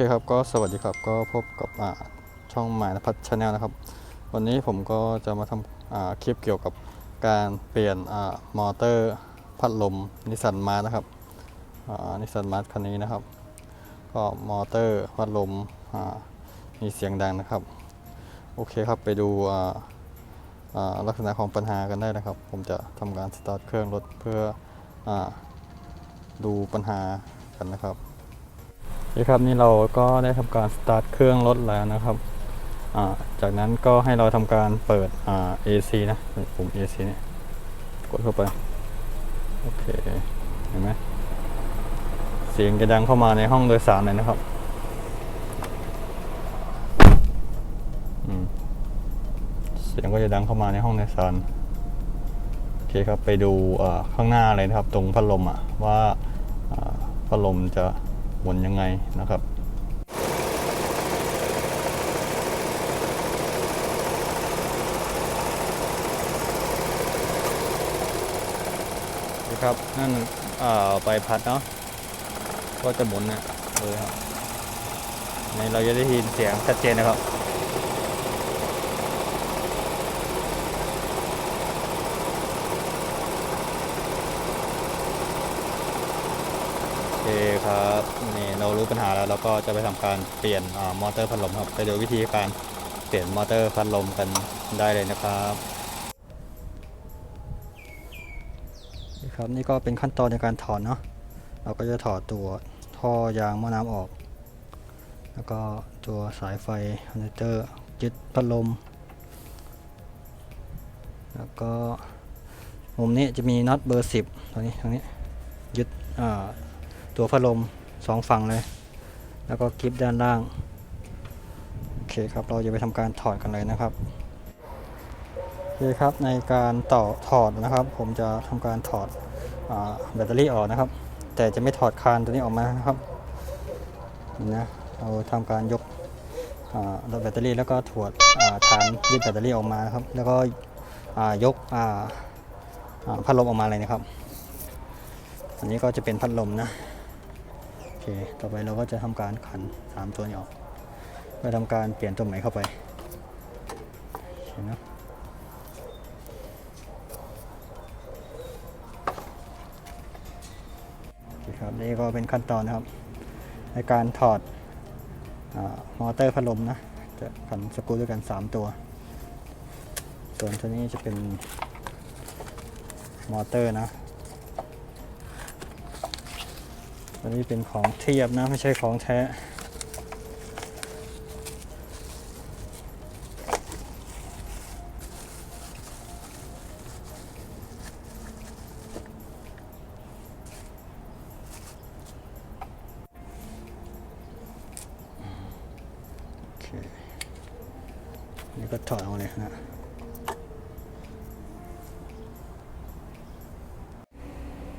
ครับก็สวัสดีครับก็พบกับช่องหมายนภัทรชาแนลนะครับ วันนี้ผมก็จะมาทำคลิปเกี่ยวกับการเปลี่ยนอมอเตอร์พัดลมนิสสันมาร์นะครับนิสสันมาร์คันนี้นะครับ ก็มอเตอร์พัดลมมีเสียงดังนะครับ โอเคครับไปดูลักษณะของปัญหากันได้นะครับ ผมจะทำการสตาร์ทเครื่องรถเพื่ออดูปัญหากันนะครับ นี่ครับนี่เราก็ได้ทำการสตาร์ทเครื่องรถแล้วนะครับ จากนั้นก็ให้เราทำการเปิดอ่า AC นะปุ่ม AC เนี่ยกดเข้าไป โอเค เห็นไหมเสียงจะดังเข้ามาในห้องโดยสารเลยนะครับเสียงก็จะดังเข้ามาในห้องโดยสารโอเคครับไปดูข้างหน้าเลยนะครับ ตรงพัดลมอะว่าพัดลมจะ หมุนยังไงนะครับนะครับนั่นเอ่อใบพัดเนาะก็จะหมุนนะเลยครับในเราจะได้ยินเสียงชัดเจนนะครับ โอเคครับนี่เรารู้ปัญหาแล้วเราก็จะไปทำการเปลี่ยนอมอเตอร์พัดลมครับไปดูวิธีการเปลี่ยนมอเตอร์พัดลมกันได้เลยนะครับนี่ครับนี่ก็เป็นขั้นตอนในการถอดเนาะเราก็จะถอดตัวท่อยางมอน้ำออก แล้วก็ตัวสายไฟคอนเนคเตอร์ยึดพัดลม แล้วก็มุมนี้จะมีน็อตเบอร์ 10 ตัวนี้ตรงนี้ยึดอ่า ตัวพัดลมสองฝั่งเลย แล้วก็กริปด้านล่าง โอเคครับ เราจะไปทำการถอดกันเลยนะครับโอเคครับในการต่อถอดนะครับ ผมจะทำการถอดอแบตเตอรี่ออกนะครับ แต่จะไม่ถอดคานตัวนี้ออกมาครับนี่นะเราทำการยกแบตเตอรี่แล้วก็ถอดฐานยึดแบตเตอรี่ออกมาครับ แล้วก็ยกพัดลมออกมาเลยนะครับ อันนี้ก็จะเป็นพัดลมนะ อเค ต่อไปเราก็จะทำการขันสามตัวนี้ออกเพื่อทำการเปลี่ยนตัวใหม่เข้าไปโอเคนะโอเครับนี่ก็เป็นขั้นตอนนะครับ ในการถอดอมอเตอร์พัดลมนะ จะขันสกรูด้วยกัน 3 ตัว ส่วนตัวนี้จะเป็นมอเตอร์นะ อันนี้เป็นของเทียบนะ ไม่ใช่ของแท้นี่ก็ถอดออกเลยนะ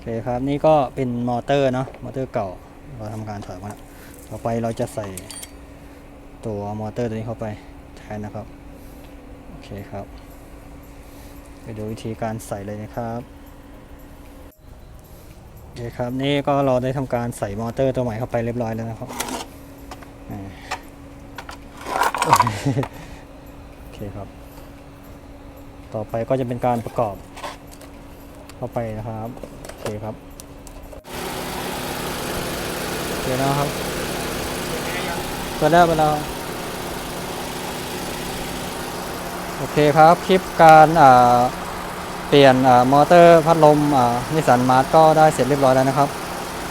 อเคครับนี่ก็เป็นมอเตอร์เนาะมอเตอร์เก่าเราทำการถอดมาแล้วต่อไปเราจะใส่ตัวมอเตอร์ตัวนี้เข้าไปแทนนะครับโอเคครับไปดูวิธีการใส่เลยนะครับโอเคครับนี่ก็เราได้ทำการใส่มอเตอร์ตัวใหม่เข้าไปเรียบร้อยแล้วนะครับโอเคครับ ต่อไปก็จะเป็นการประกอบเข้าไปนะครับ เคครับโอเคนะครับไปแล้วไปแล้วโอเคครับคลิปการเปลี่ยนอมอเตอร์พัดลมนิสสันมาร์ก็ได้เสร็จเรียบร้อยแล้วนะครับ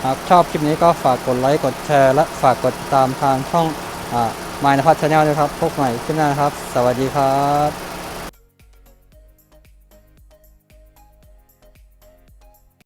หากชอบคลิปนี้ก็ฝากกดไลค์กดแชร์และฝากกดติดตามทางช่องอมายนภัทรชาแนลด้วยครับพบใหม่คลิปหน้านะครับ สวัสดีครับ